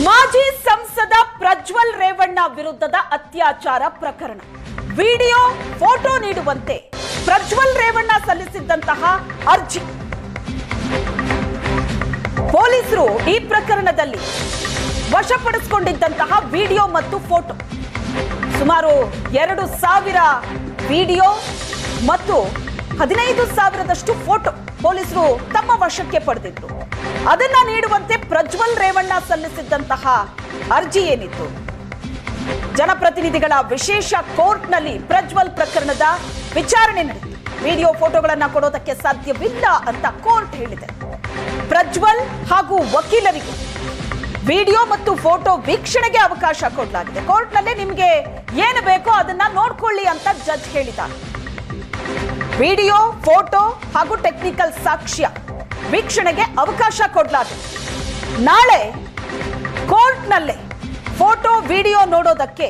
ಮಾಜಿ ಸಂಸದ ಪ್ರಜ್ವಲ್ ರೇವಣ್ಣ ವಿರುದ್ಧದ ಅತ್ಯಾಚಾರ ಪ್ರಕರಣ. ವಿಡಿಯೋ, ಫೋಟೋ ನೀಡುವಂತೆ ಪ್ರಜ್ವಲ್ ರೇವಣ್ಣ ಸಲ್ಲಿಸಿದ್ದಂತಹ ಅರ್ಜಿ. ಪೊಲೀಸರು ಈ ಪ್ರಕರಣದಲ್ಲಿ ವಶಪಡಿಸಿಕೊಂಡಿದ್ದಂತಹ ವಿಡಿಯೋ ಮತ್ತು ಫೋಟೋ. ಸುಮಾರು ಎರಡು ಸಾವಿರ ವಿಡಿಯೋ ಮತ್ತು ಹದಿನೈದು ಸಾವಿರದಷ್ಟು ಫೋಟೋ. ಪೊಲೀಸರು ತಮ್ಮ ವಶಕ್ಕೆ ಪಡೆದಿದ್ರು ಅದನ್ನ ನೀಡುವಂತೆ ಪ್ರಜ್ವಲ್ ರೇವಣ್ಣ ಸಲ್ಲಿಸಿದ್ದಂತಹ ಅರ್ಜಿ ಏನಿತ್ತು? ಜನಪ್ರತಿನಿಧಿಗಳ ವಿಶೇಷ ಕೋರ್ಟ್ನಲ್ಲಿ ಪ್ರಜ್ವಲ್ ಪ್ರಕರಣದ ವಿಚಾರಣೆ ನಡೆಯಿತು ವಿಡಿಯೋ ಫೋಟೋಗಳನ್ನ ಕೊಡೋದಕ್ಕೆ ಸಾಧ್ಯವಿಲ್ಲ ಅಂತ ಕೋರ್ಟ್ ಹೇಳಿದೆ. ಪ್ರಜ್ವಲ್ ಹಾಗೂ ವಕೀಲರಿಗೆ ವಿಡಿಯೋ ಮತ್ತು ಫೋಟೋ ವೀಕ್ಷಣೆಗೆ ಅವಕಾಶ ಕೊಡಲಾಗಿದೆ. ಕೋರ್ಟ್ನಲ್ಲಿ ನಿಮಗೆ ಏನು ಬೇಕೋ ಅದನ್ನ ನೋಡ್ಕೊಳ್ಳಿ ಅಂತ ಜಡ್ಜ್ ಹೇಳಿದ್ದಾರೆ. ವಿಡಿಯೋ, ಫೋಟೋ ಹಾಗೂ ಟೆಕ್ನಿಕಲ್ ಸಾಕ್ಷ್ಯ ವೀಕ್ಷಣೆಗೆ ಅವಕಾಶ ಕೊಡಲಾಗಿದೆ ನಾಳೆ ಕೋರ್ಟ್ನಲ್ಲೇ ಫೋಟೋ, ವಿಡಿಯೋ ನೋಡೋದಕ್ಕೆ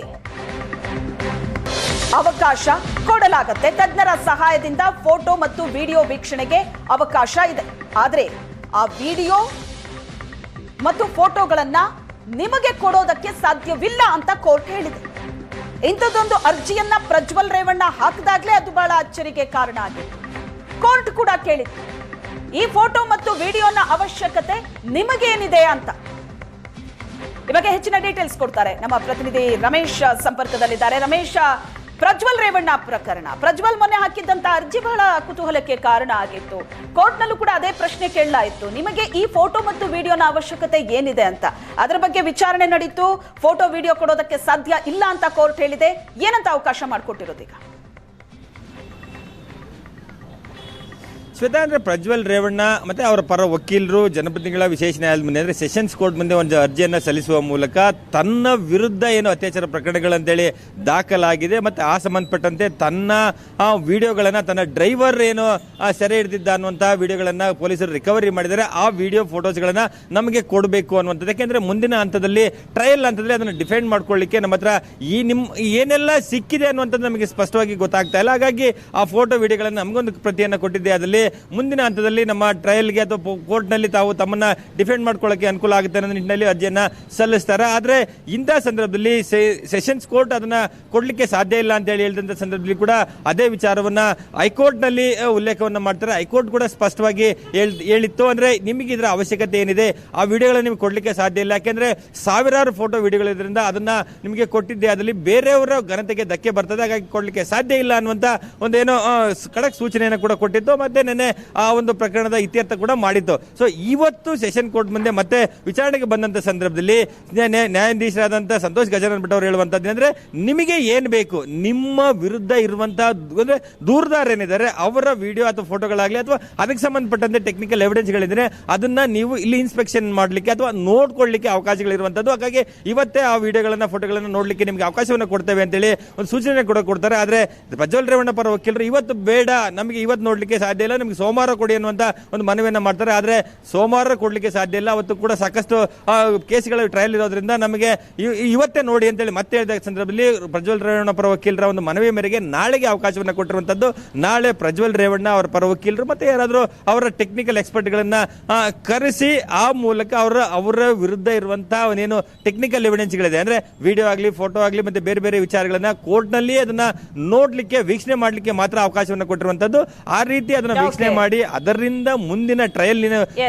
ಅವಕಾಶ ಕೊಡಲಾಗುತ್ತೆ. ತಜ್ಞರ ಸಹಾಯದಿಂದ ಫೋಟೋ ಮತ್ತು ವಿಡಿಯೋ ವೀಕ್ಷಣೆಗೆ ಅವಕಾಶ ಇದೆ. ಆದರೆ ಆ ವಿಡಿಯೋ ಮತ್ತು ಫೋಟೋಗಳನ್ನ ನಿಮಗೆ ಕೊಡೋದಕ್ಕೆ ಸಾಧ್ಯವಿಲ್ಲ ಅಂತ ಕೋರ್ಟ್ ಹೇಳಿದೆ. ಇಂಥದ್ದೊಂದು ಅರ್ಜಿಯನ್ನ ಪ್ರಜ್ವಲ್ ರೇವಣ್ಣ ಹಾಕಿದಾಗ್ಲೇ ಅದು ಬಹಳ ಅಚ್ಚರಿಗೆ ಕಾರಣ ಆಗಿತ್ತು. ಕೋರ್ಟ್ ಕೂಡ ಕೇಳಿತ್ತು. ಈ ಫೋಟೋ ಮತ್ತು ವಿಡಿಯೋನ ಅವಶ್ಯಕತೆ ನಿಮಗೇನಿದೆ ಅಂತ. ಬಗ್ಗೆ ಹೆಚ್ಚಿನ ಡೀಟೇಲ್ಸ್ ಕೊಡ್ತಾರೆ. ನಮ್ಮ ಪ್ರತಿನಿಧಿ ರಮೇಶ್ ಸಂಪರ್ಕದಲ್ಲಿದ್ದಾರೆ. ರಮೇಶ್ ಪ್ರಜ್ವಲ್ ರೇವಣ್ಣ ಪ್ರಕರಣ. ಪ್ರಜ್ವಲ್ ಮೊನ್ನೆ ಹಾಕಿದ್ದಂತ ಅರ್ಜಿ ಬಹಳ ಕುತೂಹಲಕ್ಕೆ ಕಾರಣ ಆಗಿತ್ತು. ಕೋರ್ಟ್ನಲ್ಲೂ ಕೂಡ ಅದೇ ಪ್ರಶ್ನೆ ಕೇಳಲಾಯಿತು ನಿಮಗೆ ಈ ಫೋಟೋ ಮತ್ತು ವಿಡಿಯೋನ ಅವಶ್ಯಕತೆ ಏನಿದೆ ಅಂತ. ಅದರ ಬಗ್ಗೆ ವಿಚಾರಣೆ ನಡೀತು. ಫೋಟೋ, ವಿಡಿಯೋ ಕೊಡೋದಕ್ಕೆ ಸಾಧ್ಯ ಇಲ್ಲ ಅಂತ ಕೋರ್ಟ್ ಹೇಳಿದೆ. ಏನಂತ ಅವಕಾಶ ಮಾಡಿಕೊಟ್ಟಿರೋದು ಶ್ವೇತಾ ಅಂದ್ರೆ ಪ್ರಜ್ವಲ್ ರೇವಣ್ಣ, ಮತ್ತೆ ಅವರ ಪರ ವಕೀಲರು, ಜನಪ್ರತಿನಿಧಿಗಳ ವಿಶೇಷ ನ್ಯಾಯಾಲಯದ ಮುಂದೆ ಅಂದ್ರೆ ಸೆಷನ್ಸ್ ಕೋರ್ಟ್ ಮುಂದೆ ಒಂದು ಅರ್ಜಿಯನ್ನ ಸಲ್ಲಿಸುವ ಮೂಲಕ ತನ್ನ ವಿರುದ್ಧ ಏನು ಅತ್ಯಾಚಾರ ಪ್ರಕರಣಗಳಂತೇಳಿ ದಾಖಲಾಗಿದೆ. ಮತ್ತೆ ಆ ಸಂಬಂಧಪಟ್ಟಂತೆ ತನ್ನ ವಿಡಿಯೋಗಳನ್ನ ತನ್ನ ಡ್ರೈವರ್ ಏನು ಸೆರೆ ಹಿಡಿದಿದ್ದ ಅನ್ನುವಂತಹ ವಿಡಿಯೋಗಳನ್ನ ಪೊಲೀಸರು ರಿಕವರಿ ಮಾಡಿದರೆ ಆ ವಿಡಿಯೋ ಫೋಟೋಸ್ಗಳನ್ನ ನಮಗೆ ಕೊಡಬೇಕು ಅನ್ನುವಂಥದ್ದು. ಯಾಕೆಂದ್ರೆ ಮುಂದಿನ ಹಂತದಲ್ಲಿ, ಟ್ರಯಲ್ ಹಂತದಲ್ಲಿ ಅದನ್ನು ಡಿಫೆಂಡ್ ಮಾಡ್ಕೊಳ್ಳಿಕ್ಕೆ ನಮ್ಮ ಹತ್ರ ಈ ನಿಮ್ ಏನೆಲ್ಲ ಸಿಕ್ಕಿದೆ ಅನ್ನುವಂಥದ್ದು ನಮಗೆ ಸ್ಪಷ್ಟವಾಗಿ ಗೊತ್ತಾಗ್ತಾ ಇಲ್ಲ. ಹಾಗಾಗಿ ಆ ಫೋಟೋ, ವಿಡಿಯೋಗಳನ್ನು ನಮಗೊಂದು ಪ್ರತಿಯನ್ನ ಕೊಟ್ಟಿದ್ದೆ. ಅದರಲ್ಲಿ ಮುಂದಿನ ಹಂತದಲ್ಲಿ ನಮ್ಮ ಟ್ರಯಲ್ಗೆ ಅಥವಾ ಕೋರ್ಟ್ನಲ್ಲಿ ತಾವು ತಮ್ಮನ್ನ ಡಿಫೆಂಡ್ ಮಾಡ್ಕೊಳ್ಳೋಕೆ ಅನುಕೂಲ ಆಗುತ್ತೆ ಅನ್ನೋ ನಿಟ್ಟಿನಲ್ಲಿ ಅರ್ಜಿಯನ್ನು ಸಲ್ಲಿಸ್ತಾರೆ. ಆದರೆ ಇಂಥ ಸಂದರ್ಭದಲ್ಲಿ ಸೆಷನ್ಸ್ ಕೋರ್ಟ್ ಅದನ್ನು ಕೊಡಲಿಕ್ಕೆ ಸಾಧ್ಯ ಇಲ್ಲ ಅಂತ ಹೇಳಿ ಹೇಳಿದಂಥ ಸಂದರ್ಭದಲ್ಲಿ ಕೂಡ ಅದೇ ವಿಚಾರವನ್ನು ಹೈಕೋರ್ಟ್ನಲ್ಲಿ ಉಲ್ಲೇಖವನ್ನು ಮಾಡ್ತಾರೆ. ಹೈಕೋರ್ಟ್ ಕೂಡ ಸ್ಪಷ್ಟವಾಗಿ ಹೇಳ್- ಹೇಳಿತ್ತು. ಅಂದರೆ ನಿಮಗೆ ಇದರ ಅವಶ್ಯಕತೆ ಏನಿದೆ? ಆ ವಿಡಿಯೋಗಳನ್ನು ನಿಮ್ಗೆ ಕೊಡಲಿಕ್ಕೆ ಸಾಧ್ಯ ಇಲ್ಲ. ಯಾಕೆಂದರೆ ಸಾವಿರಾರು ಫೋಟೋ ವಿಡಿಯೋಗಳಿದ್ರಿಂದ ಅದನ್ನು ನಿಮಗೆ ಕೊಟ್ಟಿದ್ದೆ. ಅದರಲ್ಲಿ ಬೇರೆಯವರ ಘನತೆಗೆ ಧಕ್ಕೆ ಬರ್ತದೆ. ಹಾಗಾಗಿ ಕೊಡಲಿಕ್ಕೆ ಸಾಧ್ಯ ಇಲ್ಲ ಅನ್ನುವಂಥ ಒಂದೇನೋ ಕಡಕ್ ಸೂಚನೆಯನ್ನು ಕೂಡ ಕೊಟ್ಟಿದ್ದು ಮತ್ತೆ ನೆನ್ನೆ ಆ ಒಂದು ಪ್ರಕರಣದ ಇತ್ಯರ್ಥ ಕೂಡ ಮಾಡಿತ್ತು. ಸೊ ಇವತ್ತು ಸೆಷನ್ ಕೋರ್ಟ್ ಮುಂದೆ ಮತ್ತೆ ವಿಚಾರಣೆಗೆ ಬಂದಂತ ಸಂದರ್ಭದಲ್ಲಿ ನ್ಯಾಯಾಧೀಶರಾದಂಥ ಸಂತೋಷ್ ಗಜಾನನ್ ಭಟ್ ಅವರು ಹೇಳುವಂತದ್ದು ಅಂದ್ರೆ ನಿಮಗೆ ಏನ್ ಬೇಕು? ನಿಮ್ಮ ವಿರುದ್ಧ ಇರುವಂತ ಅಂದ್ರೆ ದೂರದಾರ ಏನಿದ್ದಾರೆ ಅವರ ವಿಡಿಯೋ ಅಥವಾ ಫೋಟೋಗಳಾಗಲಿ ಅಥವಾ ಅದಕ್ಕೆ ಸಂಬಂಧಪಟ್ಟಂತೆ ಟೆಕ್ನಿಕಲ್ ಎವಿಡೆನ್ಸ್ಗಳಿದ್ರೆ ಅದನ್ನ ನೀವು ಇಲ್ಲಿ ಇನ್ಸ್ಪೆಕ್ಷನ್ ಮಾಡಲಿಕ್ಕೆ ಅಥವಾ ನೋಡ್ಕೊಳ್ಳಿಕ್ಕೆ ಅವಕಾಶಗಳಿರುವಂತದ್ದು. ಹಾಗಾಗಿ ಇವತ್ತೇ ಆ ವಿಡಿಯೋಗಳನ್ನ, ಫೋಟೋಗಳನ್ನು ನೋಡ್ಲಿಕ್ಕೆ ನಿಮಗೆ ಅವಕಾಶವನ್ನು ಕೊಡ್ತೇವೆ ಅಂತೇಳಿ ಒಂದು ಸೂಚನೆ ಕೂಡ ಕೊಡ್ತಾರೆ. ಆದ್ರೆ ಪ್ರಜ್ವಲ್ ರೇವಣ್ಣ ಪರ ವಕೀಲರು ಇವತ್ತು ಬೇಡ, ನಮಗೆ ಇವತ್ತು ನೋಡ್ಲಿಕ್ಕೆ ಸಾಧ್ಯ ಇಲ್ಲ. ನಿಮ್ಗೆ ಸೋಮವಾರ ಕೊಡಿ ಅನ್ನುವಂತ ಒಂದು ಮನವಿಯನ್ನು ಮಾಡ್ತಾರೆ. ಆದರೆ ಸೋಮವಾರ ಕೊಡಲಿಕ್ಕೆ ಸಾಧ್ಯ ಇಲ್ಲ. ಅವತ್ತು ಕೂಡ ಸಾಕಷ್ಟು ಕೇಸ್ಗಳ ಟ್ರಯಲ್ ಇರೋದ್ರಿಂದ ನಮಗೆ ಇವತ್ತೇ ನೋಡಿ ಅಂತೇಳಿ ಮತ್ತೆ ಹೇಳಿದ ಸಂದರ್ಭದಲ್ಲಿ ಪ್ರಜ್ವಲ್ ರೇವಣ್ಣ ಪರ ವಕೀಲರ ಒಂದು ಮನವಿ ಮೇರೆಗೆ ನಾಳೆಗೆ ಅವಕಾಶವನ್ನು ಕೊಟ್ಟಿರುವಂಥದ್ದು ನಾಳೆ ಪ್ರಜ್ವಲ್ ರೇವಣ್ಣ ಅವರ ಪರ ವಕೀಲರು ಮತ್ತೆ ಯಾರಾದರೂ ಅವರ ಟೆಕ್ನಿಕಲ್ ಎಕ್ಸ್ಪರ್ಟ್ಗಳನ್ನು ಕರೆಸಿ ಆ ಮೂಲಕ ಅವರ ಅವರ ವಿರುದ್ಧ ಇರುವಂಥ ಅವನೇನು ಟೆಕ್ನಿಕಲ್ ಎವಿಡೆನ್ಸ್ಗಳಿದೆ ಅಂದ್ರೆ ವಿಡಿಯೋ ಆಗಲಿ ಫೋಟೋ ಆಗಲಿ, ಮತ್ತೆ ಬೇರೆ ಬೇರೆ ವಿಚಾರಗಳನ್ನು ಕೋರ್ಟ್ನಲ್ಲಿ ಅದನ್ನ ನೋಡ್ಲಿಕ್ಕೆ, ವೀಕ್ಷಣೆ ಮಾಡ್ಲಿಕ್ಕೆ ಮಾತ್ರ ಅವಕಾಶವನ್ನು ಕೊಟ್ಟಿರುವಂತದ್ದು. ಆ ರೀತಿ ಅದನ್ನ Okay. ಮಾಡಿ ಅದರಿಂದ ಮುಂದಿನ ಟ್ರಯಲ್.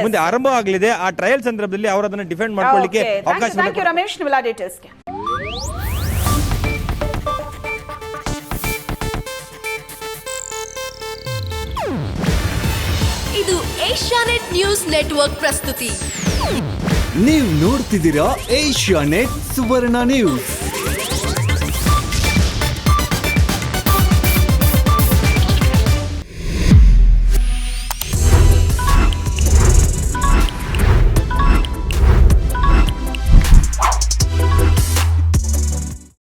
ಮುಂದೆ ಆರಂಭ ಆಗಲಿದೆ. ಆ ಟ್ರಯಲ್ ಸಂದರ್ಭದಲ್ಲಿ ಅವರು ಅದನ್ನ ಡಿಫೆಂಡ್ ಮಾಡ್ಕೊಳ್ಳಿಕ್ಕೆ ಥ್ಯಾಂಕ್ ಯು ಅವಕಾಶ ರಮೇಶ್ ಇದು ಏಷ್ಯಾನೆಟ್ ನ್ಯೂಸ್ ನೆಟ್ವರ್ಕ್ ಪ್ರಸ್ತುತಿ. ನೀವು ನೋಡ್ತಿದ್ದೀರಾ ಏಷ್ಯಾನೆಟ್ ಸುವರ್ಣ ನ್ಯೂಸ್.